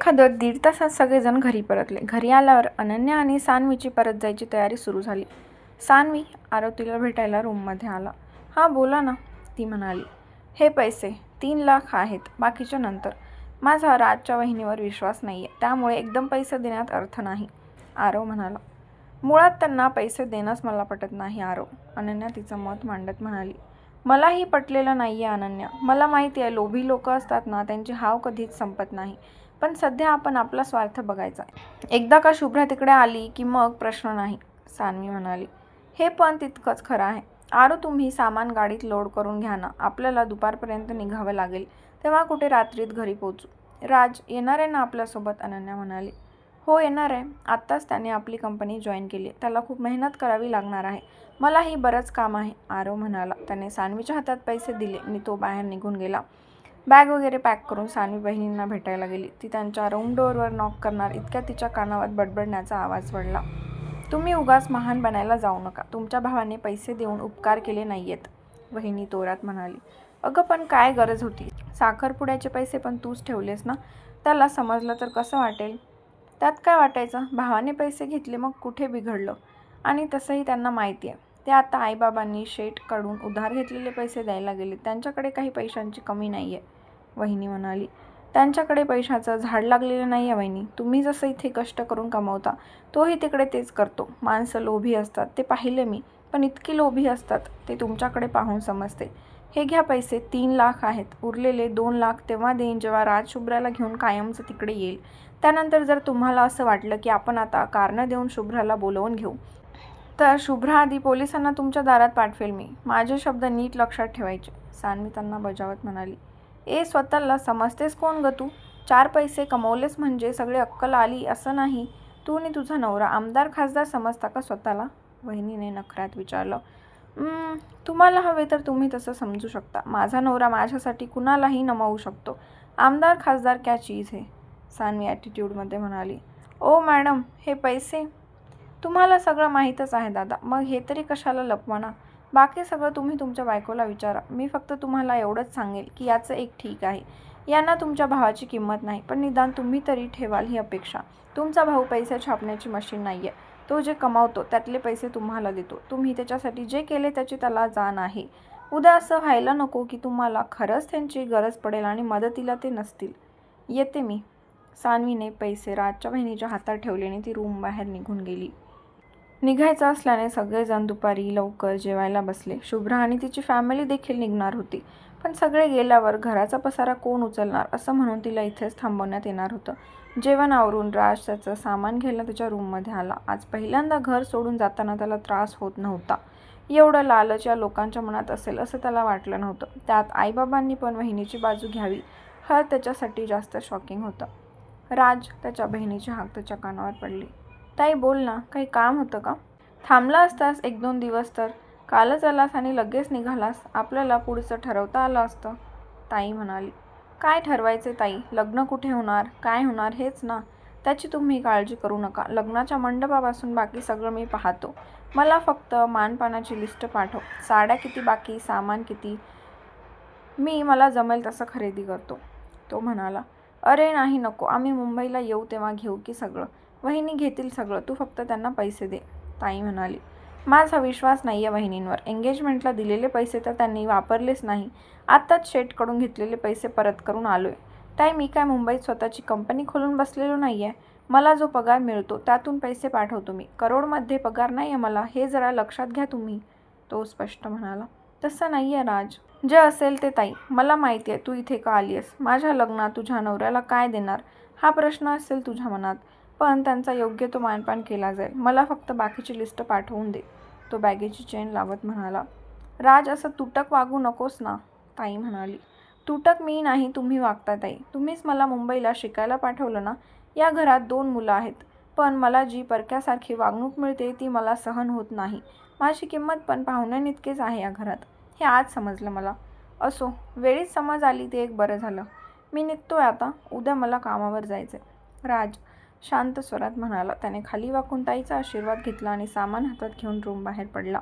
एखादं दीड तासात सगळेजण घरी परतले. घरी आल्यावर अनन्या आणि सानवीची परत जायची तयारी सुरू झाली. सानवी आरतीला भेटायला रूममध्ये आला. हां बोला ना ती म्हणाली. हे पैसे तीन लाख आहेत बाकीच्या नंतर. माझा राजच्या वहिनीवर विश्वास नाही आहे त्यामुळे एकदम पैसे देण्यात अर्थ नाही आरव म्हणाला. मुळात त्यांना पैसे देणंच मला पटत नाही आरव अनन्या तिचं मत मांडत म्हणाली. मलाही पटलेलं नाही आहे अनन्या. मला माहिती आहे लोभी लोक असतात ना त्यांची हाव कधीच संपत नाही. पण सध्या आपण आपला स्वार्थ बघायचा आहे. एकदा का शुभ्रा तिकडे आली की मग प्रश्न नाही सानवी म्हणाली. हे पण तितकंच खरं आहे. आरो तुम्ही सामान गाडीत लोड करून घ्या ना. आपल्याला दुपारपर्यंत निघावं लागेल. तेव्हा कुठे रात्रीत घरी पोचू राज येणार आहे ना आपल्यासोबत? अनन्या म्हणाली. हो येणार आहे. आत्ताच त्याने आपली कंपनी जॉईन केली त्याला खूप मेहनत करावी लागणार आहे. मलाही बरंच काम आहे आरो म्हणाला. त्याने सानवीच्या हातात पैसे दिले. आणि तो बाहेर निघून गेला. बॅग वगैरे पॅक करून सानवी बहिणींना भेटायला गेली. ती त्यांच्या रूम डोअरवर नॉक करणार इतक्या तिच्या कानावर बडबडण्याचा आवाज पडला. तुम्ही उगाच महान बनायला जाऊ नका. तुमच्या भावाने पैसे देऊन उपकार केले नाही आहेत बहिणी तोरात म्हणाली. अगं पण काय गरज होती? साखरपुड्याचे पैसे पण तूच ठेवलेस ना? त्याला समजलं तर कसं वाटेल? त्यात काय वाटायचं? भावाने पैसे घेतले मग कुठे बिघडलं? आणि तसंही त्यांना माहिती आहे. ते आता आईबाबांनी शेटकडून उधार घेतलेले पैसे द्यायला गेले. त्यांच्याकडे काही पैशांची कमी नाही आहे वहिनी म्हणाली. त्यांच्याकडे पैशाचं झाड लागलेलं नाही आहे वहिनी. तुम्ही जसं इथे कष्ट करून कमवता तोही तिकडे तेच करतो. माणसं लोभी असतात ते पाहिले मी. पण इतकी लोभी असतात ते तुमच्याकडे पाहून समजते. हे घ्या पैसे तीन लाख आहेत. उरलेले दोन लाख तेव्हा देईन जेव्हा राजशुभ्राला घेऊन कायमचं तिकडे येईल. त्यानंतर जर तुम्हाला असं वाटलं की आपण आता कारणं देऊन शुभ्राला बोलवून घेऊ तर शुभ्रा आधी पोलिसांना तुमच्या दारात पाठवेल मी. माझे शब्द नीट लक्षात ठेवायचे. सान्वी त्यांना बजावत म्हणाली ए स्वतःला समजतेस कोण ग तू? चार पैसे कमवलेस म्हणजे सगळे अक्कल आली असं नाही. तू आणि तुझा नवरा आमदार खासदार समजता का स्वतःला? वहिनीने नखऱ्यात विचारलं तुम्हाला हवे तर तुम्ही तसं समजू शकता. माझा नवरा माझ्यासाठी कुणालाही नमवू शकतो. आमदार खासदार क्या चीज आहे सानवी ॲटिट्यूडमध्ये म्हणाली ओ मॅडम हे पैसे तुम्हाला सगळं माहीतच आहे दादा. मग हे तरी कशाला लपवा ना बाकी सगळं तुम्ही तुमच्या बायकोला विचारा. मी फक्त तुम्हाला एवढंच सांगेल की याचं एक ठीक आहे. यांना तुमच्या भावाची किंमत नाही पण निदान तुम्ही तरी ठेवाल ही अपेक्षा. तुमचा भाऊ पैसे छापण्याची मशीन नाही आहे तो जे कमावतो त्यातले पैसे तुम्हाला देतो. तुम्ही त्याच्यासाठी जे केले त्याची त्याला जाण आहे. उद्या असं व्हायला नको की तुम्हाला खरंच त्यांची गरज पडेल आणि मदतीला ते नसतील. येते मी. सानवीने पैसे राजच्या बहिणीच्या हातात ठेवले आणि ती रूम बाहेर निघून गेली. निघायचं असल्याने सगळेजण दुपारी लवकर जेवायला बसले. शुभ्रा आणि तिची फॅमिली देखील निघणार होती. पण सगळे गेल्यावर घराचा पसारा कोण उचलणार असं म्हणून तिला इथेच थांबवण्यात येणार होतं. जेवण आवरून राज त्याचं सामान घ्यायला त्याच्या रूममध्ये आला. आज पहिल्यांदा घर सोडून जाताना त्याला त्रास होत नव्हता. एवढं लालच या लोकांच्या मनात असेल असं त्याला वाटलं नव्हतं. त्यात आईबाबांनी पण बहिणीची बाजू घ्यावी हा त्याच्यासाठी जास्त शॉकिंग होतं. राज त्याच्या बहिणीची हाक त्याच्या कानावर पडली. ताई बोल ना काही काम होतं का? थांबला असतास एक दोन दिवस तर. कालच आलास आणि लगेच निघालास. आपल्याला पुढचं ठरवता आलं असतं ताई म्हणाली. काय ठरवायचे ताई? लग्न कुठे होणार? काय होणार? हेच ना. त्याची तुम्ही काळजी करू नका. लग्नाच्या मंडपापासून बाकी सगळं मी पाहतो. मला फक्त मानपानाची लिस्ट पाठव. साड्या किती बाकी? सामान किती? मी मला जमेल तसं खरेदी करतो तो म्हणाला. अरे नाही नको. आम्ही मुंबईला येऊ तेव्हा घेऊ की सगळं? वहिनी घेतील सगळं. तू फक्त त्यांना पैसे दे ताई म्हणाली. माझा विश्वास नाही आहे वहिनींवर एंगेजमेंटला दिलेले पैसे तर त्यांनी वापरलेच नाही. आत्ताच शेटकडून घेतलेले पैसे परत करून आलो आहे ताई मी काय मुंबईत स्वतःची कंपनी खोलून बसलेलो नाही आहे मला जो पगार मिळतो त्यातून पैसे पाठवतो मी. करोडमध्ये पगार नाही आहे मला. हे जरा लक्षात घ्या तुम्ही तो स्पष्ट म्हणाला. तसं नाही आहे राज. जे असेल ते ताई. मला माहिती आहे तू इथे का आली आहेस माझ्या लग्नात तुझ्या नवऱ्याला काय देणार? हा प्रश्न असेल तुझ्या मनात. पण त्यांचा योग्य तो मानपान केला जाईल. मला फक्त बाकीची लिस्ट पाठवून दे तो बॅगेची चेन लावत म्हणाला. राज असं तुटक वागू नकोस ना ताई म्हणाली. तुटक मी नाही तुम्ही वागता ताई. तुम्हीच मला मुंबईला शिकायला पाठवलं ना? या घरात दोन मुलं आहेत. पण मला जी परक्यासारखी वागणूक मिळते ती मला सहन होत नाही. माझी किंमत पण पाहुण्याइतकेच आहे या घरात. हे आज समजलं मला. असो वेळीच समज आली ते एक बरं झालं. मी निघतोय आता. उद्या मला कामावर जायचं राज शांत स्वरात म्हणाला त्याने खाली वाकून ताईचा आशीर्वाद घेतला आणि सामान हातात घेऊन रूम बाहेर पडला.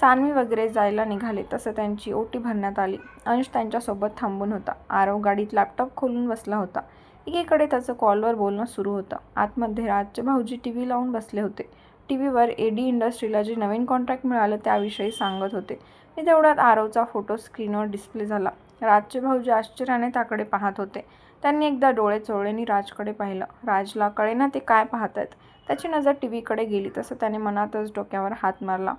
सानवी वगैरे जायला निघाले तसं त्यांची ओटी भरण्यात आली. अंश त्यांच्यासोबत थांबून होता. आरव गाडीत लॅपटॉप खोलून बसला होता. एकीकडे त्याचं कॉलवर बोलणं सुरू होतं. आतमध्ये राजचे भाऊजी टी व्ही लावून बसले होते. टी व्हीवर ए डी इंडस्ट्रीला जे नवीन कॉन्ट्रॅक्ट मिळालं त्याविषयी सांगत होते. मी तेवढ्यात आरवचा फोटो स्क्रीनवर डिस्प्ले झाला. राजचे भाऊजी आश्चर्याने त्याकडे पाहत होते. त्यांनी एकदा डोळे चोळेनी राजकडे पाहिलं. राजला कळेना ते काय पाहत आहेत त्याची नजर टी व्हीकडे गेली तसं त्याने मनातच डोक्यावर हात मारला.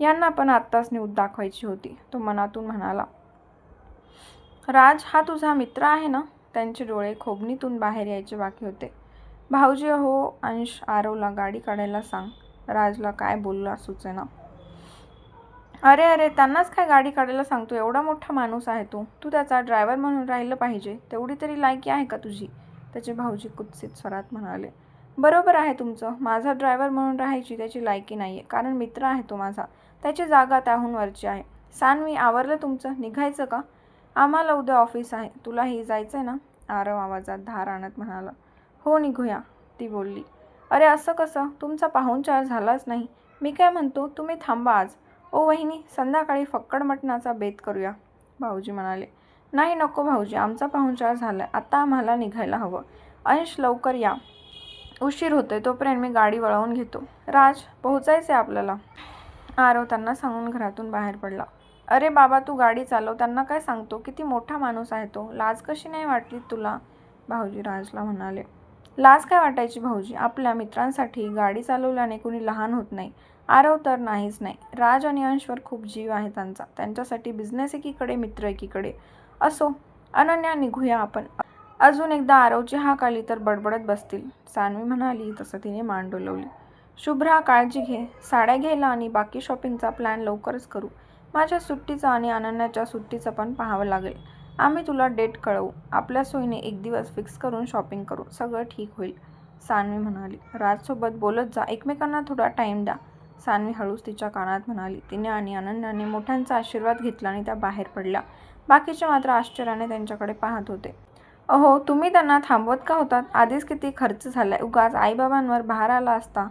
यांना पण आत्ताच न्यूज दाखवायची होती तो मनातून म्हणाला. राज हा तुझा मित्र आहे ना? त्यांचे डोळे खोबणीतून बाहेर यायचे बाकी होते. भाऊजी हो अंश आरवला गाडी काढायला सांग. राजला काय बोलला सुचेना. अरे अरे त्यांनाच काय गाडी काढायला सांगतो? एवढा मोठा माणूस आहे तू. तू त्याचा ड्रायव्हर म्हणून राहिलं पाहिजे. तेवढी तरी लायकी आहे का तुझी? त्याचे भाऊजी कुत्सित स्वरात म्हणाले. बरोबर आहे तुमचं. माझा ड्रायव्हर म्हणून राहायची त्याची लायकी नाही आहे कारण मित्र आहे तो माझा. त्याची जागा त्याहून वरची आहे. सानवी आवरलं तुमचं? निघायचं का? आम्हाला उद्या ऑफिस आहे. तुलाही जायचं आहे ना? आरव आवाजात धार आणत म्हणाला. हो निघूया ती बोलली. अरे असं कसं? तुमचा पाहुणचार झालाच नाही. मी काय म्हणतो? तुम्ही थांबा आज. ओ वहिनी संध्याकाळी फक्कड मटणाचा बेत करूया भाऊजी म्हणाले. नाही नको भाऊजी आमचा पाहुणचार झाला आता आम्हाला निघायला हवं. अंश लवकर या. उशीर होतोय तोपर्यंत मी गाडी वळवून घेतो. राज पोहोचायचं आहे आपल्याला? आरव त्यांना सांगून घरातून बाहेर पडला. अरे बाबा तू गाडी चालव त्यांना काय सांगतो? किती मोठा माणूस आहे तो. लाज कशी नाही वाटली तुला? भाऊजी राजला म्हणाले. लाज काय वाटायची भाऊजी? आपल्या मित्रांसाठी गाडी चालवल्याने कुणी लहान होत नाही. आरव तर नाहीच नाही. राज आणि अंशवर खूप जीव आहे त्यांचा. त्यांच्यासाठी बिझनेस एकीकडे मित्र एकीकडे. असो अनन्या निघूया आपण. अजून एकदा आरवची हाक आली तर बडबडत बसतील. सानवी म्हणाली तसं तिने मान डोलवली शुभ्रा काळजी घे. साड्या घ्यायला आणि बाकी शॉपिंगचा प्लॅन लवकरच करू. माझ्या सुट्टीचं आणि अनन्याच्या सुट्टीचं पण पाहावं लागेल. आम्ही तुला डेट कळवू. आपल्या सोयीने एक दिवस फिक्स करून शॉपिंग करू. सगळं ठीक होईल. सानवी म्हणाली. राजसोबत बोलत जा. एकमेकांना थोडा टाईम द्या. सानवी हळूच तिच्या कानात म्हणाली. तिने आणि अनन्याने मोठ्यांचा आशीर्वाद घेतला आणि त्या बाहेर पडल्या. बाकीचे मात्र आश्चर्याने त्यांच्याकडे पाहत होते. अहो तुम्ही त्यांना थांबवत का होतात? आधीच किती खर्च झालाय. उगाच आईबाबांवर भार आला असता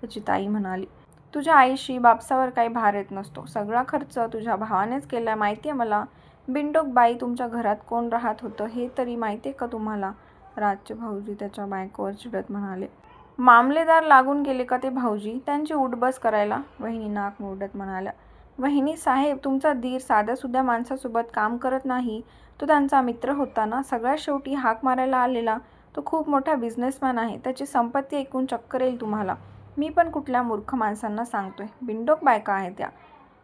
त्याची ताई म्हणाली. तुझ्या आईशी बापसावर काही भार येत नसतो. सगळा खर्च तुझ्या भावानेच केला माहिती आहे मला. बिंडोक बाई तुमच्या घरात कोण राहत होतं हे तरी माहिती आहे का तुम्हाला? राजचे भाऊजी त्याच्या बायकोवर चिडत म्हणाले. मामलेदार लागून गेले का ते भाऊजी? त्यांची उठबस करायला वहिनी नाक मोडत म्हणाल्या. वहिनी साहेब तुमचा धीर साध्यासुद्धा माणसासोबत काम करत नाही. तो त्यांचा मित्र होता ना? सगळ्या शेवटी हाक मारायला आलेला. तो खूप मोठा बिझनेसमॅन आहे. त्याची संपत्ती ऐकून चक्कर येईल तुम्हाला. मी पण कुठल्या मूर्ख माणसांना सांगतोय. बिंडोक बायका आहे त्या.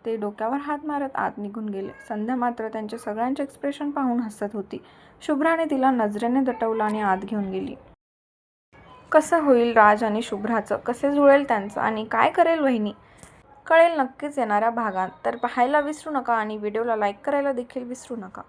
ते डोक्यावर हात मारत आत निघून गेले. संध्या मात्र त्यांचे सगळ्यांचे एक्सप्रेशन पाहून हसत होती. शुभ्राने तिला नजरेने दटवलं आणि आत घेऊन गेली. कसं होईल राज आणि शुभ्राचं? कसे जुळेल त्यांचं? आणि काय करेल वहिनी? कळेल नक्कीच येणाऱ्या भागात. तर पाहायला विसरू नका आणि व्हिडिओला लाईक करायला देखील विसरू नका.